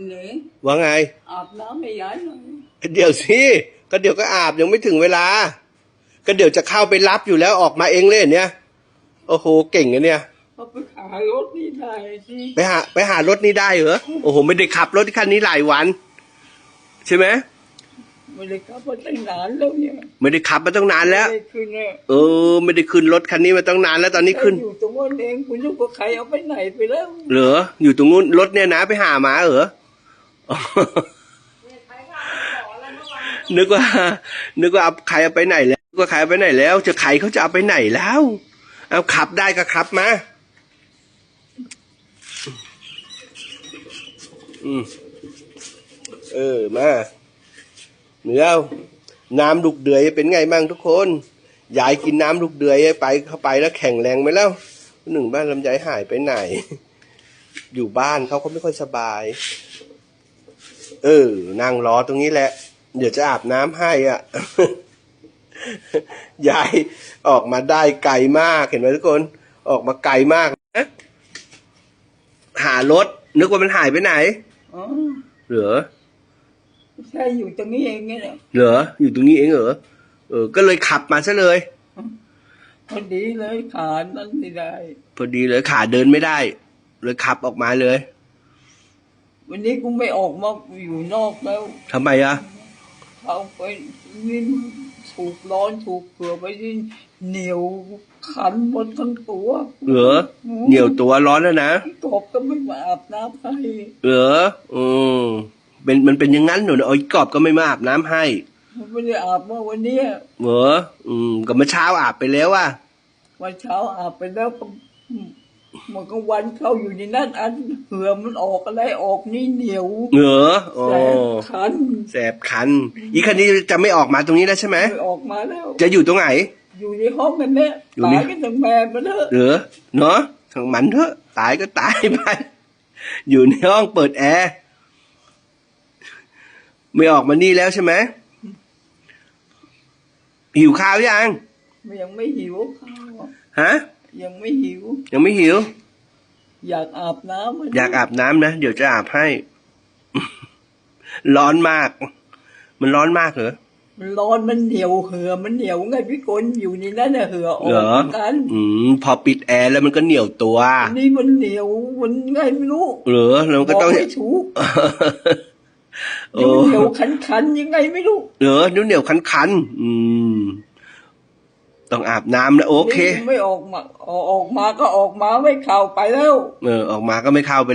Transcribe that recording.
อันนี้ว่าไง อาบน้ำให้ยายหน่อยเดี๋ยวสิก็เดี๋ยวก็อาบยังไม่ถึงเวลา ก็เดี๋ยวจะเข้าไปรับอยู่แล้วออกมาเองเลยเนี่ยโอ้โหเก่งอะเนี่ย เอาไปขายรถนี่ได้สิไปหาไปหารถนี้ได้เหรอโอ้โหไม่ได้ขับรถคันนี้หลายวัน ใช่ไหมไม่ได้ขับมาตั้งนานแล้วเนี่ยไม่ได้ขับมาตั้งนานแล้ว ไม่ได้ขึ้นเนี่ยเออ ไม่ได้ขึ้นรถคันนี้มาตั้งนานแล้วตอนนี้ขึ้น อยู่ตรงนั้นเองคุณลูกว่าใครเอาไปไหนไปแล้ว เหรออยู่ตรงนู้นรถเนี่ยนะไปหาหมาเหรออ๋อ นึกว่า นึกว่าเอาใครเอาไปไหนแล้วนึกว่าใครไปไหนแล้ว จะใครเขาจะเอาไปไหนแล้ว เอาขับได้ก็ขับมา อืม เออ มาเหนือาน้ำลูกเดือยเป็นไงบ้างทุกคน ยายกินน้ำลูกเดือยไปเข้าไปแล้วแข็งแรงไหมแล้ว หนึ่งบ้านลำไยหายไปไหน อยู่บ้านเขาก็ไม่ค่อยสบาย เออ นั่งรอตรงนี้แหละ เดี๋ยวจะอาบน้ำให้อะ ยายออกมาได้ไกลมากเห็นไหมทุกคน ออกมาไกลมากนะหารถ นึกว่ามันหายไปไหนอ๋อเหรอใช่อยู่ตรงนี้เองเนี่ยเหรอ อยู่ตรงนี้เองเหรอ เออ ก็เลยขับมาซะเลย พอดีเลยขานั่นไม่ได้ พอดีเลยขาเดินไม่ได้ เลยขับออกมาเลย วันนี้กูไม่ออกมาอยู่นอกแล้วทำไมอะเขาไปนี่ถูกร้อนถูกเกลือไปที่เหนียวขันหมดทั้งตัวเหรอเหนียวตัวร้อนแล้วนะกบก็ไม่มาอาบน้ำให้เหรออืมเป็นมันเป็นอย่างนั้นหนูนะเอาอีกกอบก็ไม่มาอาบน้ำให้มันไม่ได้อาบเมื่อวันเนี้ยเหรออืมก็เมื่อเช้าอาบไปแล้วอะวันเช้าอาบไปแล้วก็ มันก็วันเข้าอยู่ในนั้นอันเหือมันออกอะไรออกนี่เหนียวเหรออ๋อแสบคันแสบคัน อีคันนี้จะไม่ออกมาตรงนี้แล้วใช่ไหมไม่ออกมาแล้ว จะอยู่ตรงไหน อยู่ในห้องกันเนี่ยอยู่ตานี่ยกันทั้งแม่มาเถอะเหรอเนาะทางมันเถอะ ตายก็ตายไป อยู่ในห้องเปิดแอร์ไม่ออกมานี่แล้วใช่ไหมหิวข้าวยังมันยังไม่หิวข้าวอะฮะ ยังไม่หิว ยังไม่หิว อยากอาบน้ำะอยากอาบน้ำนะ เดี๋ยวจะอาบให้ ร้อนมาก มันร้อนมากเหรอมันร้อนมันเหนียวเหือมันเหนียวไงพี่กนอยู่ในนั้นน่ะเหือออเหรกอเหมือนกันอืมพอปิดแอร์แล้วมันก็เหนียวตัวอันนี่มันเหนียวมันไงไม่รู้เหรอแล้วมันก็ต้องบไม่ถูกโอ้มันเหนียวคันๆยังไงไม่รู้เหรอนิ้วเหนียวคันๆอืม ต้องอาบน้ำนะโอเคนี่ไม่ออกมาออกออกมาก็ออกมาไม่เข้าไปแล้ว เออออกมาก็ไม่เข้าไป